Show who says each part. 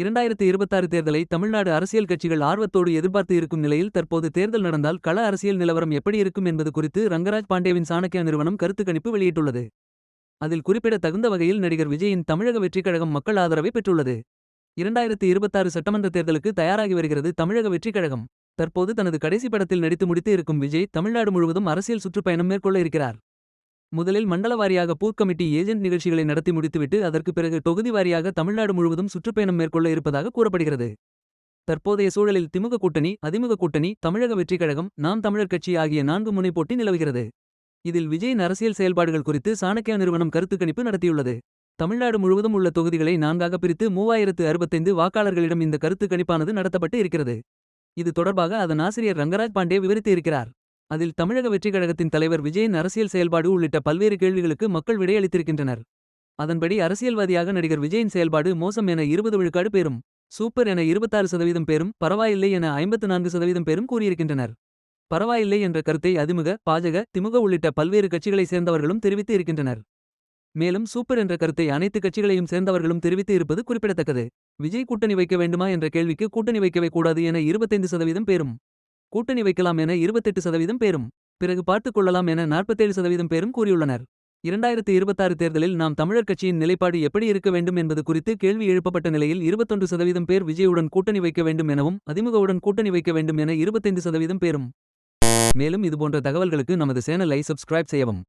Speaker 1: இரண்டாயிரத்து இருபத்தாறு தேர்தலை தமிழ்நாடு அரசியல் கட்சிகள் ஆர்வத்தோடு எதிர்பார்த்து இருக்கும் நிலையில் தற்போது தேர்தல் நடந்தால் கள அரசியல் நிலவரம் எப்படி இருக்கும் என்பது குறித்து ரங்கராஜ் பாண்டேவின் சாணக்கியா நிறுவனம் கருத்து கணிப்பு வெளியிட்டுள்ளது. அதில் குறிப்பிட தகுந்த வகையில் நடிகர் விஜயின் தமிழக வெற்றிக் கழகம் மக்கள் ஆதரவை பெற்றுள்ளது. இரண்டாயிரத்து இருபத்தாறு சட்டமன்ற தேர்தலுக்கு தயாராகி வருகிறது தமிழக வெற்றிக் கழகம். தற்போது தனது கடைசி படத்தில் நடித்து முடித்து இருக்கும் விஜய் தமிழ்நாடு முழுவதும் அரசியல் சுற்றுப்பயணம் மேற்கொள்ள இருக்கிறார். முதலில் மண்டல வாரியாக பூர் கமிட்டி ஏஜென்ட் நிகழ்ச்சிகளை நடத்தி முடித்துவிட்டு அதற்கு பிறகு தொகுதி வாரியாக தமிழ்நாடு முழுவதும் சுற்றுப்பயணம் மேற்கொள்ள இருப்பதாக கூறப்படுகிறது. தற்போதைய சூழலில் திமுக கூட்டணி அதிமுக கூட்டணி தமிழக வெற்றிக் கழகம் நாம் தமிழர் கட்சி ஆகிய நான்கு முனை போட்டி நிலவுகிறது. இதில் விஜயின் அரசியல் செயல்பாடுகள் குறித்து சாணக்கியா நிறுவனம் கருத்துக்கணிப்பு நடத்தியுள்ளது. தமிழ்நாடு முழுவதும் உள்ள தொகுதிகளை நான்காக பிரித்து மூவாயிரத்து அறுபத்தைந்து வாக்காளர்களிடம் இந்த கருத்து கணிப்பானது நடத்தப்பட்டு இருக்கிறது. இது தொடர்பாக அதன் ஆசிரியர் ரங்கராஜ் பாண்டே விவரித்து இருக்கிறார். அதில் தமிழக வெற்றிக் கழகத்தின் தலைவர் விஜயின் அரசியல் செயல்பாடு உள்ளிட்ட பல்வேறு கேள்விகளுக்கு மக்கள் விடையளித்திருக்கின்றனர். அதன்படி அரசியல்வாதியாக நடிகர் விஜயின் செயல்பாடு மோசம் என இருபது விழுக்காடு பேரும் சூப்பர் என இருபத்தாறு சதவீதம் பேரும் பரவாயில்லை என ஐம்பத்து நான்கு சதவீதம் பேரும் கூறியிருக்கின்றனர். பரவாயில்லை என்ற கருத்தை அதிமுக பாஜக திமுக உள்ளிட்ட பல்வேறு கட்சிகளைச் சேர்ந்தவர்களும் தெரிவித்து இருக்கின்றனர். மேலும் சூப்பர் என்ற கருத்தை அனைத்து கட்சிகளையும் சேர்ந்தவர்களும் தெரிவித்து இருப்பது குறிப்பிடத்தக்கது. விஜய் கூட்டணி வைக்க வேண்டுமா என்ற கேள்விக்கு கூட்டணி வைக்கவே கூடாது என இருபத்தைந்து சதவீதம் பேரும் கூட்டணி வைக்கலாம் என இருபத்தெட்டு சதவீதம் பேரும் பிறகு பார்த்துக் கொள்ளலாம் என நாற்பத்தேழு சதவீதம் பேரும் கூறியுள்ளனர். இரண்டாயிரத்து இருபத்தாறு தேர்தலில் நாம் தமிழர் கட்சியின் நிலைப்பாடு எப்படி இருக்க வேண்டும் என்பது குறித்து கேள்வி எழுப்பப்பட்ட நிலையில் இருபத்தொன்று சதவீதம் பேர் விஜயுடன் கூட்டணி வைக்க வேண்டும் எனவும் அதிமுகவுடன் கூட்டணி வைக்க வேண்டும் என இருபத்தைந்து சதவீதம் பேரும். மேலும் இதுபோன்ற தகவல்களுக்கு நமது சேனலை சப்ஸ்கிரைப் செய்யவும்.